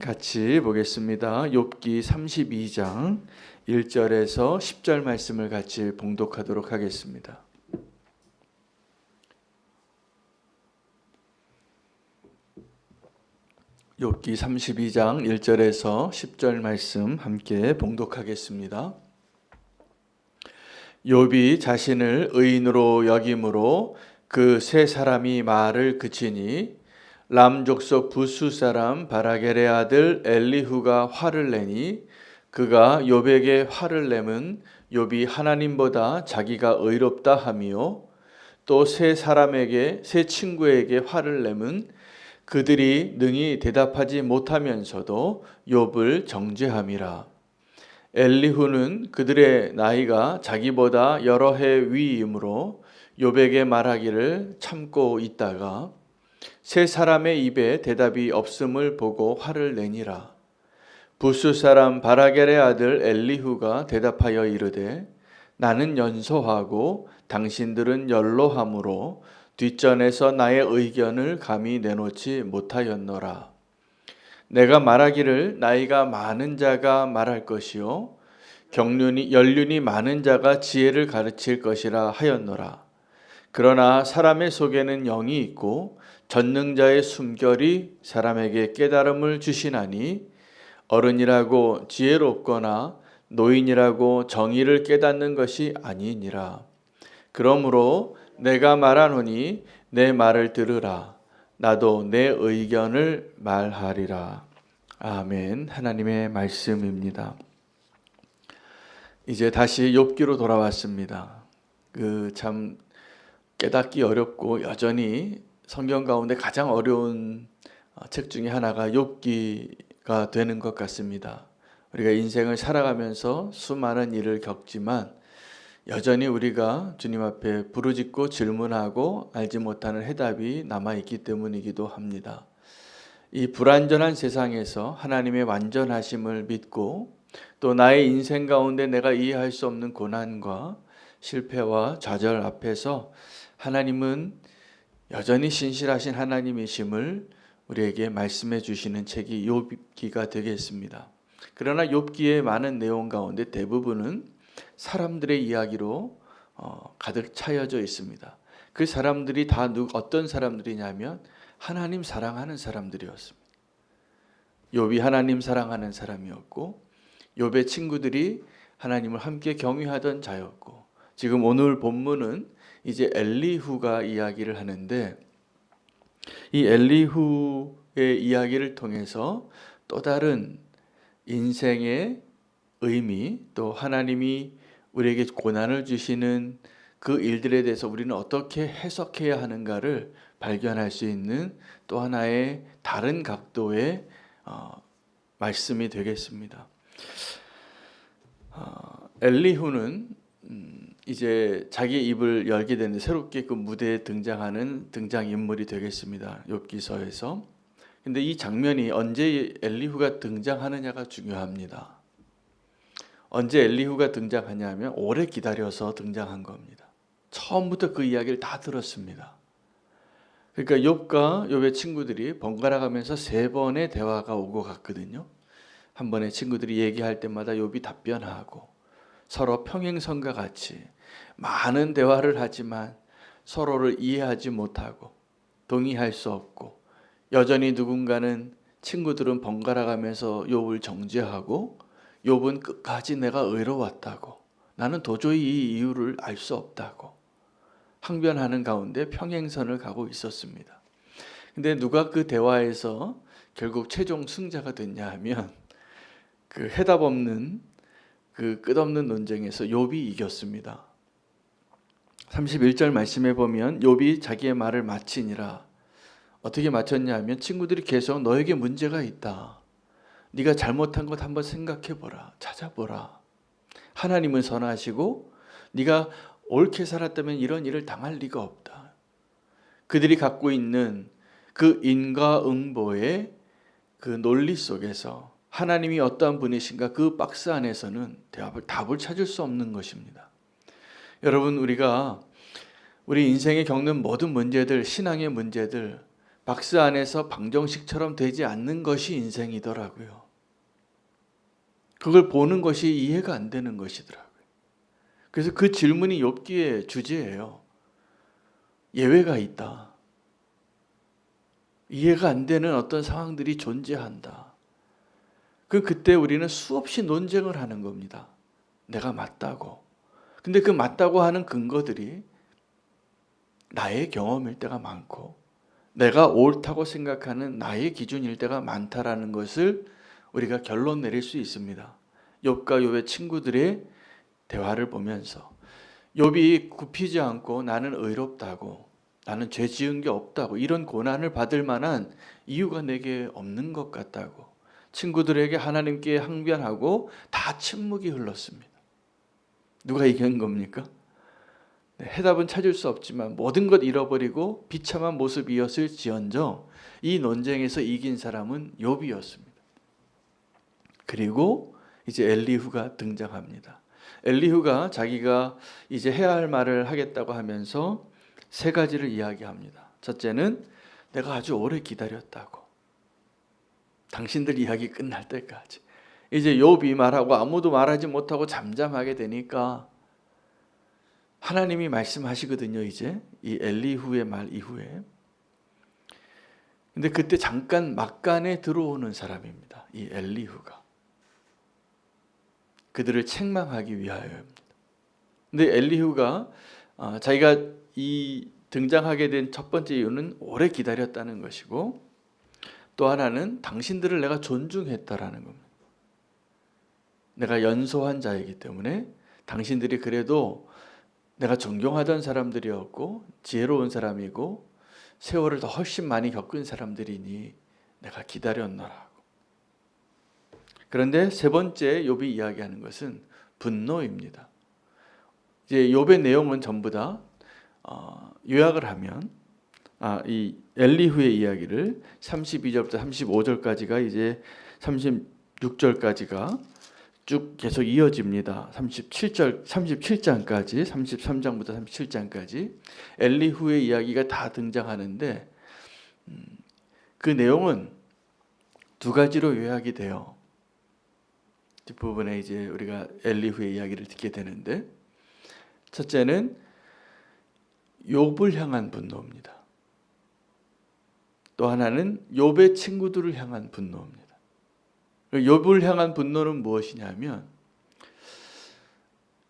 같이 보겠습니다. 욥기 32장 1절에서 10절 말씀을 같이 봉독하도록 하겠습니다. 욥기 32장 1절에서 10절 말씀 함께 봉독하겠습니다. 욥이 자신을 의인으로 여김으로 그 세 사람이 말을 그치니 람 족속 부수 사람 바라겔의 아들 엘리후가 화를 내니 그가 욥에게 화를 내면 욥이 하나님보다 자기가 의롭다 하며 또 세 사람에게 세 친구에게 화를 내면 그들이 능히 대답하지 못하면서도 욥을 정죄함이라. 엘리후는 그들의 나이가 자기보다 여러 해 위이므로 욥에게 말하기를 참고 있다가 세 사람의 입에 대답이 없음을 보고 화를 내니라. 부수 사람 바라겔의 아들 엘리후가 대답하여 이르되 나는 연소하고 당신들은 연로함으로 뒷전에서 나의 의견을 감히 내놓지 못하였노라. 내가 말하기를 나이가 많은 자가 말할 것이요 경륜이 연륜이 많은 자가 지혜를 가르칠 것이라 하였노라. 그러나 사람의 속에는 영이 있고 전능자의 숨결이 사람에게 깨달음을 주시나니 어른이라고 지혜롭거나 노인이라고 정의를 깨닫는 것이 아니니라. 그러므로 내가 말하노니 내 말을 들으라. 나도 내 의견을 말하리라. 아멘. 하나님의 말씀입니다. 이제 다시 욥기로 돌아왔습니다. 그 참 깨닫기 어렵고 여전히 성경 가운데 가장 어려운 어, 책 중에 하나가 욥기가 되는 것 같습니다. 우리가 인생을 살아가면서 수많은 일을 겪지만 여전히 우리가 주님 앞에 부르짖고 질문하고 알지 못하는 해답이 남아 있기 때문이기도 합니다. 이 불완전한 세상에서 하나님의 완전하심을 믿고 또 나의 인생 가운데 내가 이해할 수 없는 고난과 실패와 좌절 앞에서 하나님은 여전히 신실하신 하나님이심을 우리에게 말씀해 주시는 책이 욥기가 되겠습니다. 그러나 욥기의 많은 내용 가운데 대부분은 사람들의 이야기로 어, 가득 차여져 있습니다. 그 사람들이 다 누, 어떤 사람들이냐면 하나님 사랑하는 사람들이었습니다. 욥이 하나님 사랑하는 사람이었고 욥의 친구들이 하나님을 함께 경유하던 자였고 지금 오늘 본문은 이제 엘리후가 이야기를 하는데 이 엘리후의 이야기를 통해서 또 다른 인생의 의미 또 하나님이 우리에게 고난을 주시는 그 일들에 대해서 우리는 어떻게 해석해야 하는가를 발견할 수 있는 또 하나의 다른 각도의 어, 말씀이 되겠습니다. 어, 엘리후는 음, 이제 자기 입을 열게 되는데 새롭게 그 무대에 등장하는 등장 인물이 되겠습니다. 욥기서에서. 근데 이 장면이 언제 엘리후가 등장하느냐가 중요합니다. 언제 엘리후가 등장하냐면 오래 기다려서 등장한 겁니다. 처음부터 그 이야기를 다 들었습니다. 그러니까 욥과 욥의 친구들이 번갈아 가면서 세 번의 대화가 오고 갔거든요. 한 번에 친구들이 얘기할 때마다 욥이 답변하고 서로 평행선과 같이 많은 대화를 하지만 서로를 이해하지 못하고 동의할 수 없고 여전히 누군가는 친구들은 번갈아 가면서 욥을 정죄하고 욥은 끝까지 내가 의로웠다고 나는 도저히 이 이유를 알 수 없다고 항변하는 가운데 평행선을 가고 있었습니다. 근데 누가 그 대화에서 결국 최종 승자가 됐냐 하면 그 해답 없는 그 끝없는 논쟁에서 욥이 이겼습니다. 31절 말씀에 보면 욥이 자기의 말을 마치니라 어떻게 마쳤냐 면 친구들이 계속 너에게 문제가 있다. 네가 잘못한 것 한번 생각해 보라. 찾아보라. 하나님은 선하시고 네가 옳게 살았다면 이런 일을 당할 리가 없다. 그들이 갖고 있는 그 인과응보의 그 논리 속에서 하나님이 어떠한 분이신가 그 박스 안에서는 대답을 답을 찾을 수 없는 것입니다. 여러분 우리가 우리 인생에 겪는 모든 문제들, 신앙의 문제들 박스 안에서 방정식처럼 되지 않는 것이 인생이더라고요. 그걸 보는 것이 이해가 안 되는 것이더라고요. 그래서 그 질문이 욥기의 주제예요. 예외가 있다. 이해가 안 되는 어떤 상황들이 존재한다. 그 그때 우리는 수없이 논쟁을 하는 겁니다. 내가 맞다고. 근데 그 맞다고 하는 근거들이 나의 경험일 때가 많고 내가 옳다고 생각하는 나의 기준일 때가 많다라는 것을 우리가 결론 내릴 수 있습니다. 욥과 욥의 친구들의 대화를 보면서 욥이 굽히지 않고 나는 의롭다고 나는 죄 지은 게 없다고 이런 고난을 받을 만한 이유가 내게 없는 것 같다고 친구들에게 하나님께 항변하고 다 침묵이 흘렀습니다. 누가 이긴 겁니까? 네, 해답은 찾을 수 없지만 모든 것 잃어버리고 비참한 모습이었을 지언정 이 논쟁에서 이긴 사람은 욥이었습니다. 그리고 이제 엘리후가 등장합니다. 엘리후가 자기가 이제 해야 할 말을 하겠다고 하면서 세 가지를 이야기합니다. 첫째는 내가 아주 오래 기다렸다고. 당신들 이야기 끝날 때까지. 이제 욥이 말하고 아무도 말하지 못하고 잠잠하게 되니까 하나님이 말씀하시거든요, 이제. 이 엘리후의 말 이후에. 근데 그때 잠깐 막간에 들어오는 사람입니다. 이 엘리후가. 그들을 책망하기 위하여입니다. 근데 엘리후가 어, 자기가 이 등장하게 된 첫 번째 이유는 오래 기다렸다는 것이고 또 하나는 당신들을 내가 존중했다라는 겁니다. 내가 연소한 자이기 때문에 당신들이 그래도 내가 존경하던 사람들이었고 지혜로운 사람이고 세월을 더 훨씬 많이 겪은 사람들이니 내가 기다렸노라고. 그런데 세 번째 욥이 이야기하는 것은 분노입니다. 이제 욥의 내용은 전부 다 어, 요약을 하면 아, 이 엘리후의 이야기를 32절부터 35절까지가 이제 36절까지가 쭉 계속 이어집니다. 37절 37장까지 33장부터 37장까지 엘리후의 이야기가 다 등장하는데 음, 그 내용은 두 가지로 요약이 돼요. 뒷부분에 이제 우리가 엘리후의 이야기를 듣게 되는데 첫째는 욥을 향한 분노입니다. 또 하나는 욥의 친구들을 향한 분노입니다. 욥을 향한 분노는 무엇이냐면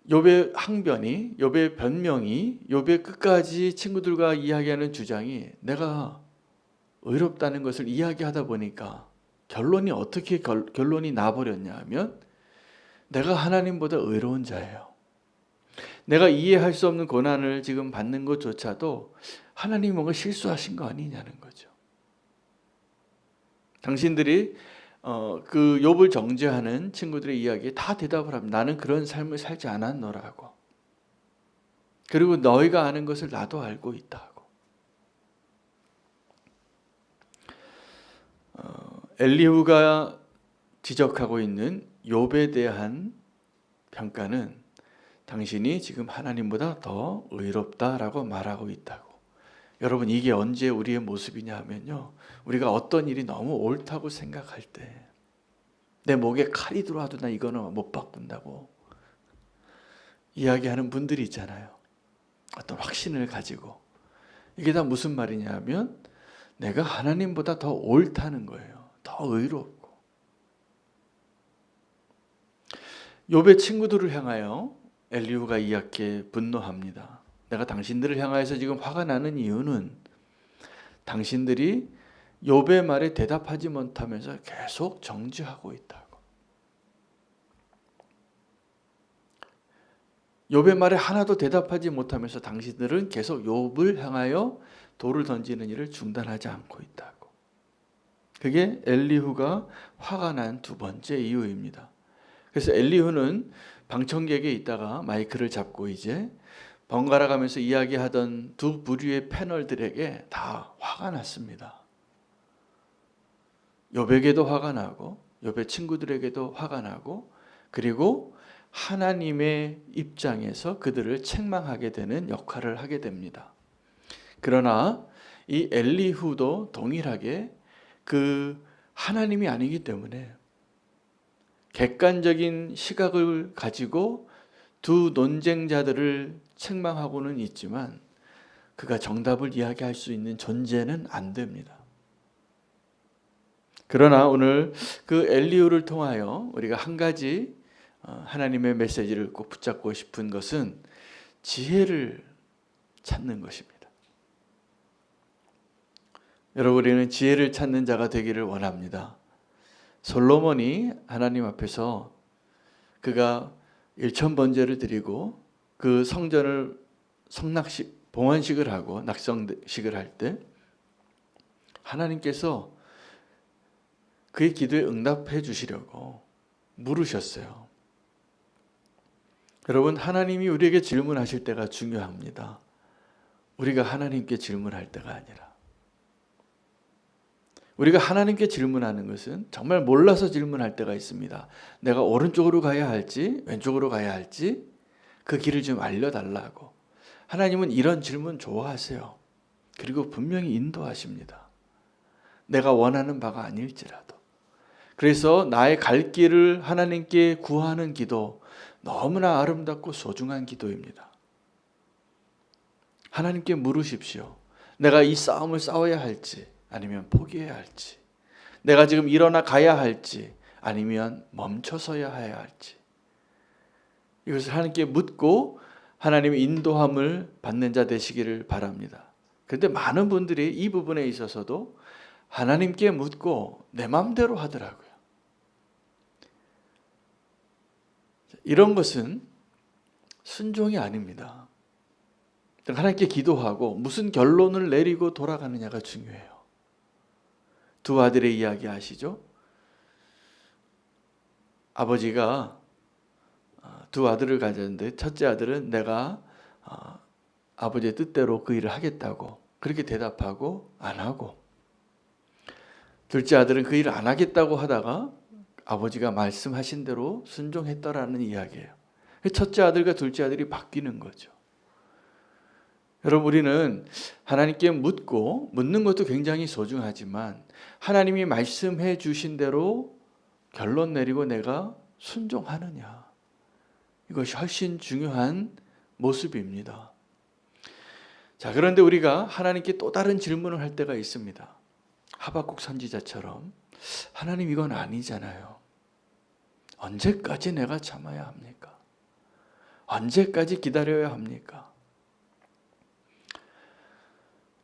욥의 항변이 욥의 변명이 욥의 끝까지 친구들과 이야기하는 주장이 내가 의롭다는 것을 이야기하다 보니까 결론이 어떻게 결, 결론이 나버렸냐 하면 내가 하나님보다 의로운 자예요. 내가 이해할 수 없는 고난을 지금 받는 것조차도 하나님이 뭔가 실수하신 거 아니냐는 거죠. 당신들이 어, 그 욥을 정죄하는 친구들의 이야기에 다 대답을 합니다. 나는 그런 삶을 살지 않았노라고. 그리고 너희가 아는 것을 나도 알고 있다고. 어, 엘리후가 지적하고 있는 욥에 대한 평가는 당신이 지금 하나님보다 더 의롭다라고 말하고 있다고. 여러분 이게 언제 우리의 모습이냐 하면요. 우리가 어떤 일이 너무 옳다고 생각할 때 내 목에 칼이 들어와도 나 이거는 못 바꾼다고 이야기하는 분들이 있잖아요. 어떤 확신을 가지고 이게 다 무슨 말이냐 하면 내가 하나님보다 더 옳다는 거예요. 더 의롭고. 욥의 친구들을 향하여 엘리후가 이렇게 분노합니다. 내가 당신들을 향하여서 지금 화가 나는 이유는 당신들이 욥의 말에 대답하지 못하면서 계속 정지하고 있다고. 욥의 말에 하나도 대답하지 못하면서 당신들은 계속 욥을 향하여 돌을 던지는 일을 중단하지 않고 있다고. 그게 엘리후가 화가 난 두 번째 이유입니다. 그래서 엘리후는 방청객에 있다가 마이크를 잡고 이제 번갈아 가면서 이야기하던 두 부류의 패널들에게 다 화가 났습니다. 여백에도 화가 나고 여백 친구들에게도 화가 나고 그리고 하나님의 입장에서 그들을 책망하게 되는 역할을 하게 됩니다. 그러나 이 엘리후도 동일하게 그 하나님이 아니기 때문에 객관적인 시각을 가지고 두 논쟁자들을 책망하고는 있지만 그가 정답을 이야기할 수 있는 존재는 안 됩니다. 그러나 오늘 그 엘리후를 통하여 우리가 한 가지 어, 하나님의 메시지를 꼭 붙잡고 싶은 것은 지혜를 찾는 것입니다. 여러분 우리는 지혜를 찾는 자가 되기를 원합니다. 솔로몬이 하나님 앞에서 그가 일천 번제를 드리고 그 성전을 성낙식 봉헌식을 하고 낙성식을 할 때 하나님께서 그의 기도에 응답해 주시려고 물으셨어요. 여러분 하나님이 우리에게 질문하실 때가 중요합니다. 우리가 하나님께 질문할 때가 아니라 우리가 하나님께 질문하는 것은 정말 몰라서 질문할 때가 있습니다. 내가 오른쪽으로 가야 할지 왼쪽으로 가야 할지 그 길을 좀 알려달라고. 하나님은 이런 질문 좋아하세요. 그리고 분명히 인도하십니다. 내가 원하는 바가 아닐지라도. 그래서 나의 갈 길을 하나님께 구하는 기도 너무나 아름답고 소중한 기도입니다. 하나님께 물으십시오. 내가 이 싸움을 싸워야 할지 아니면 포기해야 할지, 내가 지금 일어나 가야 할지, 아니면 멈춰서야 해야 할지. 이것을 하나님께 묻고 하나님의 인도함을 받는 자 되시기를 바랍니다. 그런데 많은 분들이 이 부분에 있어서도 하나님께 묻고 내 마음대로 하더라고요. 이런 것은 순종이 아닙니다. 하나님께 기도하고 무슨 결론을 내리고 돌아가느냐가 중요해요. 두 아들의 이야기 아시죠? 아버지가 어, 두 아들을 가졌는데 첫째 아들은 내가 어, 아버지의 뜻대로 그 일을 하겠다고 그렇게 대답하고 안 하고 둘째 아들은 그 일을 안 하겠다고 하다가 아버지가 말씀하신 대로 순종했더라는 이야기예요. 첫째 아들과 둘째 아들이 바뀌는 거죠. 여러분 우리는 하나님께 묻고 묻는 것도 굉장히 소중하지만 하나님이 말씀해 주신 대로 결론 내리고 내가 순종하느냐 이것이 훨씬 중요한 모습입니다. 자 그런데 우리가 하나님께 또 다른 질문을 할 때가 있습니다. 하박국 선지자처럼 하나님 이건 아니잖아요. 언제까지 내가 참아야 합니까? 언제까지 기다려야 합니까?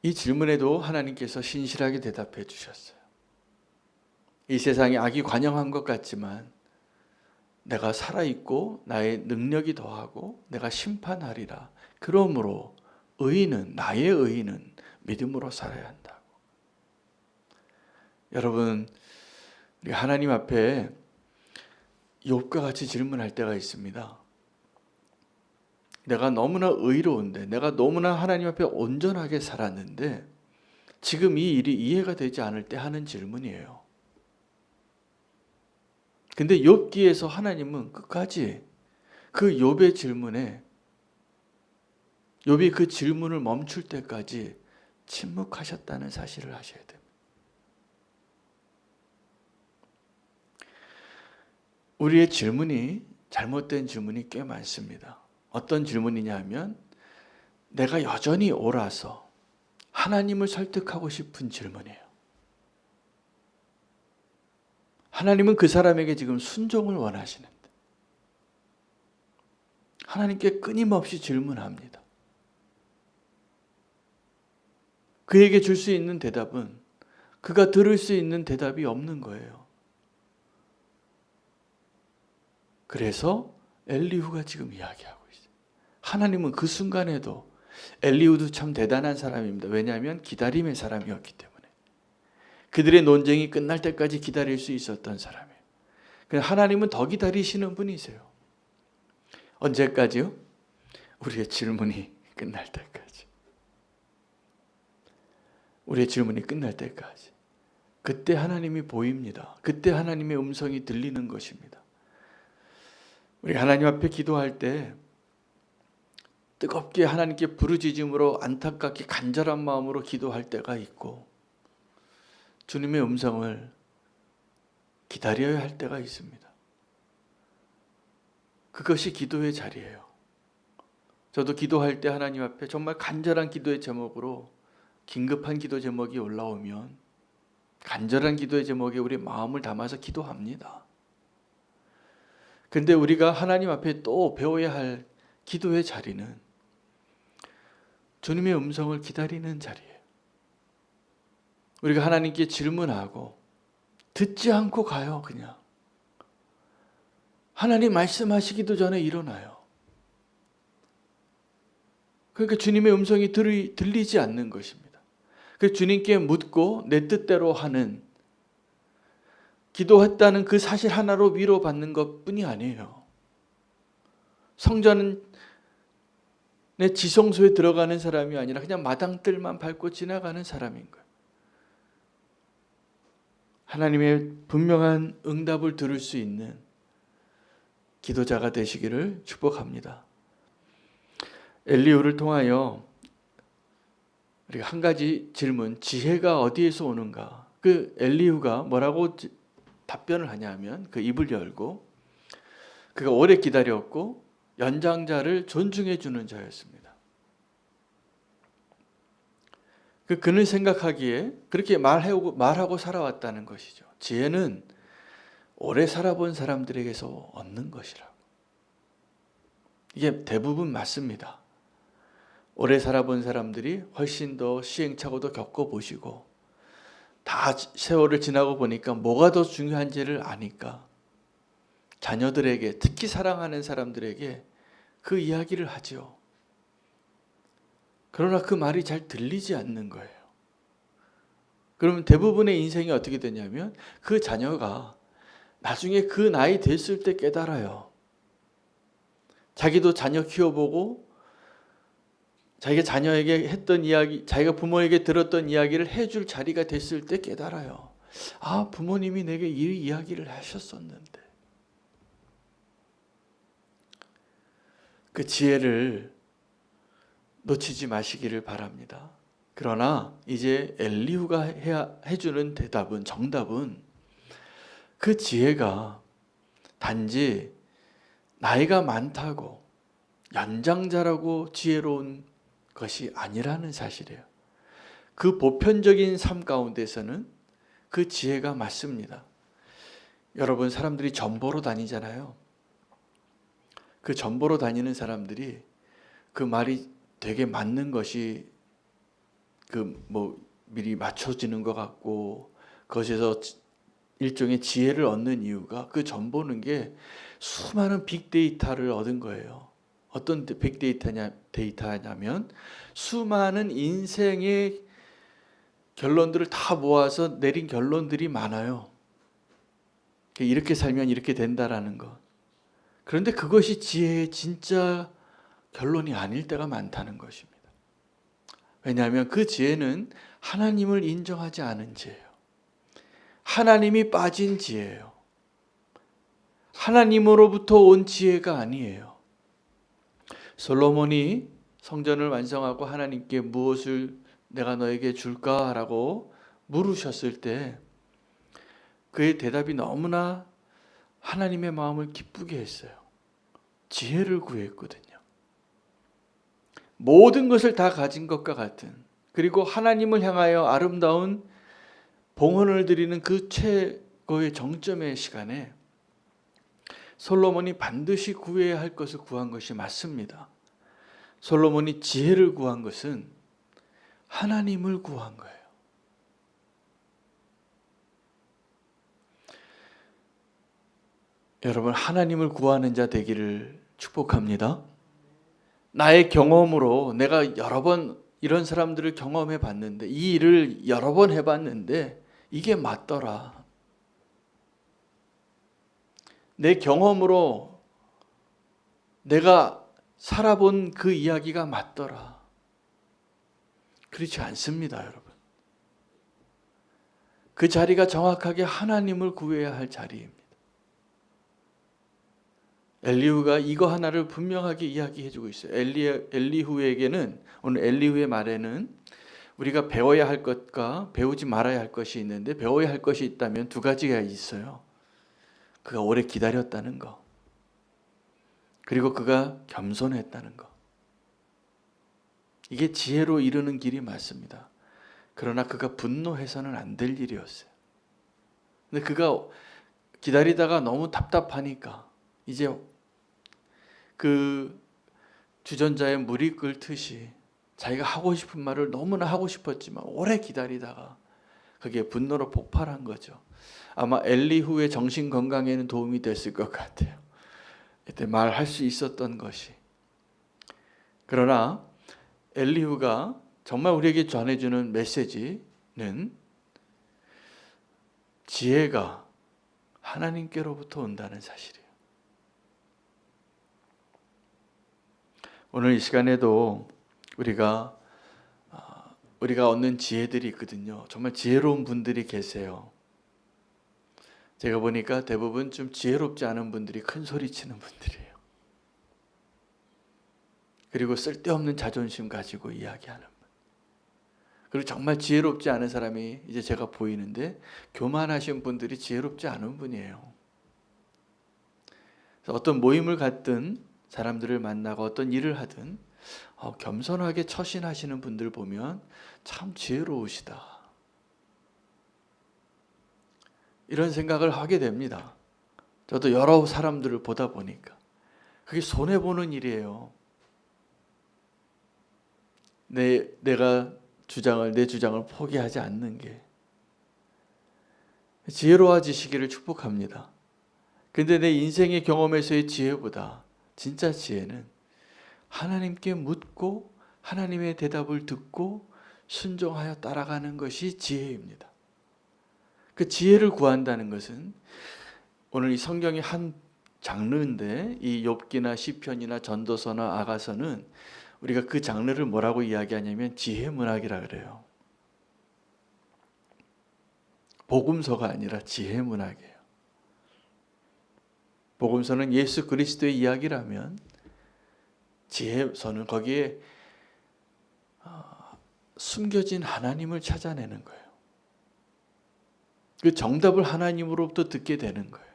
이 질문에도 하나님께서 신실하게 대답해 주셨어요. 이 세상에 악이 관영한 것 같지만 내가 살아있고 나의 능력이 더하고 내가 심판하리라. 그러므로 의인은 나의 의인은 믿음으로 살아야 한다고. 여러분 우리 하나님 앞에 욥과 같이 질문할 때가 있습니다. 내가 너무나 의로운데, 내가 너무나 하나님 앞에 온전하게 살았는데, 지금 이 일이 이해가 되지 않을 때 하는 질문이에요. 근데 욥기에서 하나님은 끝까지 그 욥의 질문에 욥이 그 질문을 멈출 때까지 침묵하셨다는 사실을 아셔야 됩니다. 우리의 질문이 잘못된 질문이 꽤 많습니다. 어떤 질문이냐 하면 내가 여전히 옳아서 하나님을 설득하고 싶은 질문이에요. 하나님은 그 사람에게 지금 순종을 원하시는데 하나님께 끊임없이 질문합니다. 그에게 줄 수 있는 대답은 그가 들을 수 있는 대답이 없는 거예요. 그래서 엘리후가 지금 이야기하고 하나님은 그 순간에도 엘리우도 참 대단한 사람입니다. 왜냐하면 기다림의 사람이었기 때문에. 그들의 논쟁이 끝날 때까지 기다릴 수 있었던 사람이에요. 하나님은 더 기다리시는 분이세요. 언제까지요? 우리의 질문이 끝날 때까지. 우리의 질문이 끝날 때까지. 그때 하나님이 보입니다. 그때 하나님의 음성이 들리는 것입니다. 우리 하나님 앞에 기도할 때 뜨겁게 하나님께 부르짖음으로 안타깝게 간절한 마음으로 기도할 때가 있고 주님의 음성을 기다려야 할 때가 있습니다. 그것이 기도의 자리예요. 저도 기도할 때 하나님 앞에 정말 간절한 기도의 제목으로 긴급한 기도 제목이 올라오면 간절한 기도의 제목에 우리 마음을 담아서 기도합니다. 근데 우리가 하나님 앞에 또 배워야 할 기도의 자리는 주님의 음성을 기다리는 자리예요. 우리가 하나님께 질문하고 듣지 않고 가요, 그냥. 하나님 말씀하시기도 전에 일어나요. 그러니까 주님의 음성이 들리, 들리지 않는 것입니다. 그 주님께 묻고 내 뜻대로 하는 기도했다는 그 사실 하나로 위로받는 것 뿐이 아니에요. 성전은 내 지성소에 들어가는 사람이 아니라 그냥 마당들만 밟고 지나가는 사람인 거예요. 하나님의 분명한 응답을 들을 수 있는 기도자가 되시기를 축복합니다. 엘리우를 통하여 우리가 한 가지 질문, 지혜가 어디에서 오는가? 그 엘리우가 뭐라고 지- 답변을 하냐면 그 입을 열고 그가 오래 기다렸고 연장자를 존중해 주는 자였습니다. 그 그는 생각하기에 그렇게 말하고 말하고 살아왔다는 것이죠. 지혜는 오래 살아본 사람들에게서 얻는 것이라고. 이게 대부분 맞습니다. 오래 살아본 사람들이 훨씬 더 시행착오도 겪어보시고 다 세월을 지나고 보니까 뭐가 더 중요한지를 아니까 자녀들에게 특히 사랑하는 사람들에게 그 이야기를 하죠. 그러나 그 말이 잘 들리지 않는 거예요. 그러면 대부분의 인생이 어떻게 되냐면 그 자녀가 나중에 그 나이 됐을 때 깨달아요. 자기도 자녀 키워보고 자기가 자녀에게 했던 이야기, 자기가 부모에게 들었던 이야기를 해줄 자리가 됐을 때 깨달아요. 아, 부모님이 내게 이 이야기를 하셨었는데. 그 지혜를 놓치지 마시기를 바랍니다. 그러나 이제 엘리후가 해야, 해주는 대답은 정답은 그 지혜가 단지 나이가 많다고 연장자라고 지혜로운 것이 아니라는 사실이에요. 그 보편적인 삶 가운데서는 그 지혜가 맞습니다. 여러분 사람들이 전보로 다니잖아요. 그 전보로 다니는 사람들이 그 말이 되게 맞는 것이 그 뭐 미리 맞춰지는 것 같고 그것에서 일종의 지혜를 얻는 이유가 그 전보는 게 수많은 빅데이터를 얻은 거예요. 어떤 빅데이터냐 데이터냐면 수많은 인생의 결론들을 다 모아서 내린 결론들이 많아요. 이렇게 살면 이렇게 된다라는 것. 그런데 그것이 지혜의 진짜 결론이 아닐 때가 많다는 것입니다. 왜냐하면 그 지혜는 하나님을 인정하지 않은 지혜예요. 하나님이 빠진 지혜예요. 하나님으로부터 온 지혜가 아니에요. 솔로몬이 성전을 완성하고 하나님께 무엇을 내가 너에게 줄까라고 물으셨을 때 그의 대답이 너무나 하나님의 마음을 기쁘게 했어요. 지혜를 구했거든요. 모든 것을 다 가진 것과 같은 그리고 하나님을 향하여 아름다운 봉헌을 드리는 그 최고의 정점의 시간에 솔로몬이 반드시 구해야 할 것을 구한 것이 맞습니다. 솔로몬이 지혜를 구한 것은 하나님을 구한 거예요. 여러분 하나님을 구하는 자 되기를 축복합니다. 나의 경험으로 내가 여러 번 이런 사람들을 경험해 봤는데 이 일을 여러 번 해 봤는데 이게 맞더라. 내 경험으로 내가 살아본 그 이야기가 맞더라. 그렇지 않습니다, 여러분. 그 자리가 정확하게 하나님을 구해야 할 자리입니다. 엘리후가 이거 하나를 분명하게 이야기해 주고 있어요. 엘리 엘리후에게는 오늘 엘리후의 말에는 우리가 배워야 할 것과 배우지 말아야 할 것이 있는데 배워야 할 것이 있다면 두 가지가 있어요. 그가 오래 기다렸다는 거. 그리고 그가 겸손했다는 거. 이게 지혜로 이르는 길이 맞습니다. 그러나 그가 분노해서는 안 될 일이었어요. 근데 그가 기다리다가 너무 답답하니까 이제 그 주전자에 물이 끓듯이 자기가 하고 싶은 말을 너무나 하고 싶었지만 오래 기다리다가 그게 분노로 폭발한 거죠. 아마 엘리후의 정신 건강에는 도움이 됐을 것 같아요. 이때 말할 수 있었던 것이. 그러나 엘리후가 정말 우리에게 전해주는 메시지는 지혜가 하나님께로부터 온다는 사실이에요. 오늘 이 시간에도 우리가 아, 우리가 얻는 지혜들이 있거든요. 정말 지혜로운 분들이 계세요. 제가 보니까 대부분 좀 지혜롭지 않은 분들이 큰 소리 치는 분들이에요. 그리고 쓸데없는 자존심 가지고 이야기하는 분. 그리고 정말 지혜롭지 않은 사람이 이제 제가 보이는데 교만하신 분들이 지혜롭지 않은 분이에요. 어떤 모임을 갖든 사람들을 만나고 어떤 일을 하든 어, 겸손하게 처신하시는 분들 보면 참 지혜로우시다. 이런 생각을 하게 됩니다. 저도 여러 사람들을 보다 보니까 그게 손해 보는 일이에요. 내 내가 주장을 내 주장을 포기하지 않는 게 지혜로워지시기를 축복합니다. 근데 내 인생의 경험에서의 지혜보다 진짜 지혜는 하나님께 묻고 하나님의 대답을 듣고 순종하여 따라가는 것이 지혜입니다. 그 지혜를 구한다는 것은 오늘 이 성경의 한 장르인데 이 욥기나 시편이나 전도서나 아가서는 우리가 그 장르를 뭐라고 이야기하냐면 지혜 문학이라 그래요. 복음서가 아니라 지혜 문학이에요. 복음서는 예수 그리스도의 이야기라면 지혜서는 거기에 어, 숨겨진 하나님을 찾아내는 거예요. 그 정답을 하나님으로부터 듣게 되는 거예요.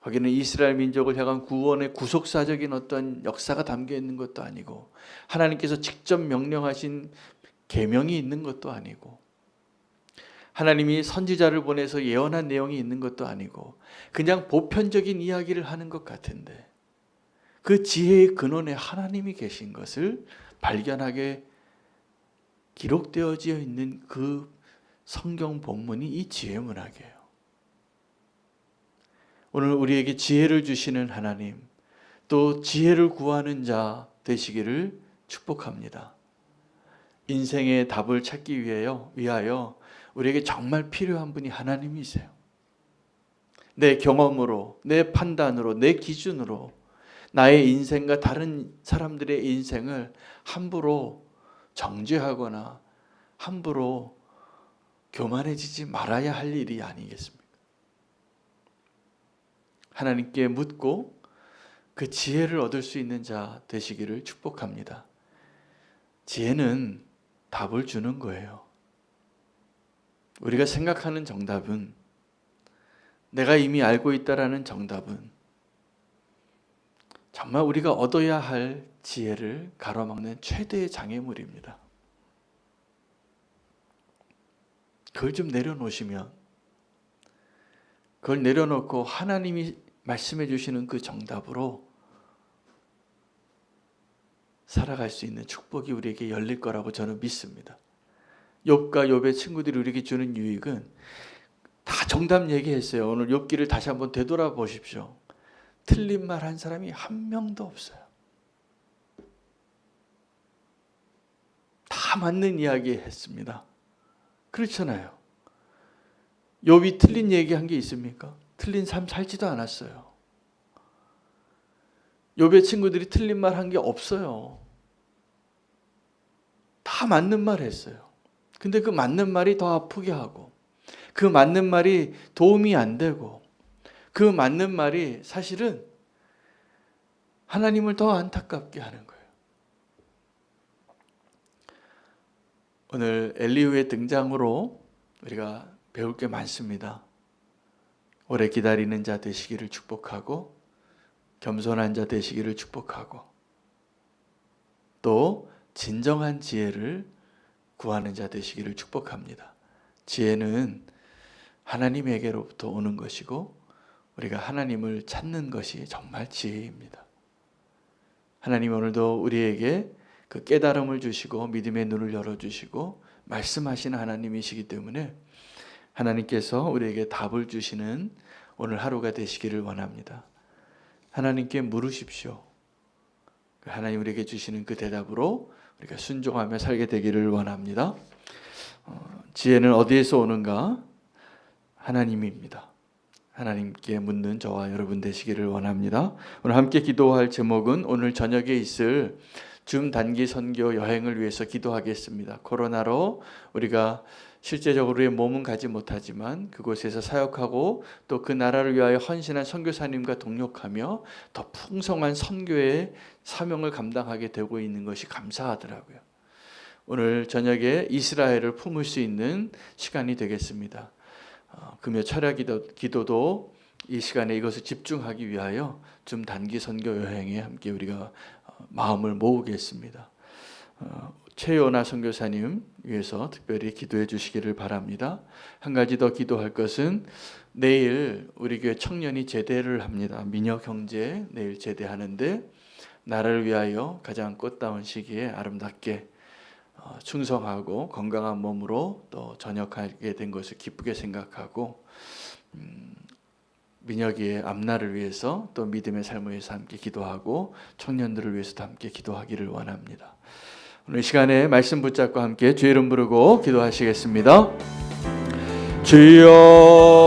거기는 이스라엘 민족을 향한 구원의 구속사적인 어떤 역사가 담겨 있는 것도 아니고 하나님께서 직접 명령하신 계명이 있는 것도 아니고 하나님이 선지자를 보내서 예언한 내용이 있는 것도 아니고 그냥 보편적인 이야기를 하는 것 같은데 그 지혜의 근원에 하나님이 계신 것을 발견하게 기록되어져 있는 그 성경 본문이 이 지혜 문학이에요. 오늘 우리에게 지혜를 주시는 하나님, 또 지혜를 구하는 자 되시기를 축복합니다. 인생의 답을 찾기 위하여, 우리에게 정말 필요한 분이 하나님이세요. 내 경험으로, 내 판단으로, 내 기준으로 나의 인생과 다른 사람들의 인생을 함부로 정죄하거나 함부로 교만해지지 말아야 할 일이 아니겠습니까? 하나님께 묻고 그 지혜를 얻을 수 있는 자 되시기를 축복합니다. 지혜는 답을 주는 거예요. 우리가 생각하는 정답은 내가 이미 알고 있다라는 정답은 정말 우리가 얻어야 할 지혜를 가로막는 최대의 장애물입니다. 그걸 좀 내려놓으시면 그걸 내려놓고 하나님이 말씀해 주시는 그 정답으로 살아갈 수 있는 축복이 우리에게 열릴 거라고 저는 믿습니다. 욥과 욥의 친구들이 우리에게 주는 유익은 다 정답 얘기했어요. 오늘 욥기를 다시 한번 되돌아 보십시오. 틀린 말 한 사람이 한 명도 없어요. 다 맞는 이야기 했습니다. 그렇잖아요. 욥이 틀린 얘기 한 게 있습니까? 틀린 삶 살지도 않았어요. 욥의 친구들이 틀린 말 한 게 없어요. 다 맞는 말 했어요. 근데 그 맞는 말이 더 아프게 하고 그 맞는 말이 도움이 안 되고 그 맞는 말이 사실은 하나님을 더 안타깝게 하는 거예요. 오늘 엘리후의 등장으로 우리가 배울 게 많습니다. 오래 기다리는 자 되시기를 축복하고 겸손한 자 되시기를 축복하고 또 진정한 지혜를 구하는 자 되시기를 축복합니다. 지혜는 하나님에게로부터 오는 것이고 우리가 하나님을 찾는 것이 정말 지혜입니다. 하나님 오늘도 우리에게 그 깨달음을 주시고 믿음의 눈을 열어 주시고 말씀하시는 하나님이시기 때문에 하나님께서 우리에게 답을 주시는 오늘 하루가 되시기를 원합니다. 하나님께 물으십시오. 하나님 우리에게 주시는 그 대답으로 우리가 순종하며 살게 되기를 원합니다. 어, 지혜는 어디에서 오는가? 하나님입니다. 하나님께 묻는 저와 여러분 되시기를 원합니다. 오늘 함께 기도할 제목은 오늘 저녁에 있을 줌 단기 선교 여행을 위해서 기도하겠습니다. 코로나로 우리가 실제적으로의 몸은 가지 못하지만 그곳에서 사역하고 또 그 나라를 위하여 헌신한 선교사님과 동력하며 더 풍성한 선교의 사명을 감당하게 되고 있는 것이 감사하더라고요. 오늘 저녁에 이스라엘을 품을 수 있는 시간이 되겠습니다. 어, 금요 철야 기도, 기도도 이 시간에 이것을 집중하기 위하여 좀 단기 선교 여행에 함께 우리가 어, 마음을 모으겠습니다. 어, 최요나 선교사님 위해서 특별히 기도해 주시기를 바랍니다. 한 가지 더 기도할 것은 내일 우리 교회 청년이 제대를 합니다. 민혁 형제 내일 제대하는데 나라를 위하여 가장 꽃다운 시기에 아름답게 어, 충성하고 건강한 몸으로 또 전역하게 된 것을 기쁘게 생각하고 음, 민혁이의 앞날을 위해서 또 믿음의 삶을 위해서 함께 기도하고 청년들을 위해서도 함께 기도하기를 원합니다. 오늘 이 시간에 말씀 붙잡고 함께 주의 이름 부르고 기도하시겠습니다. 주여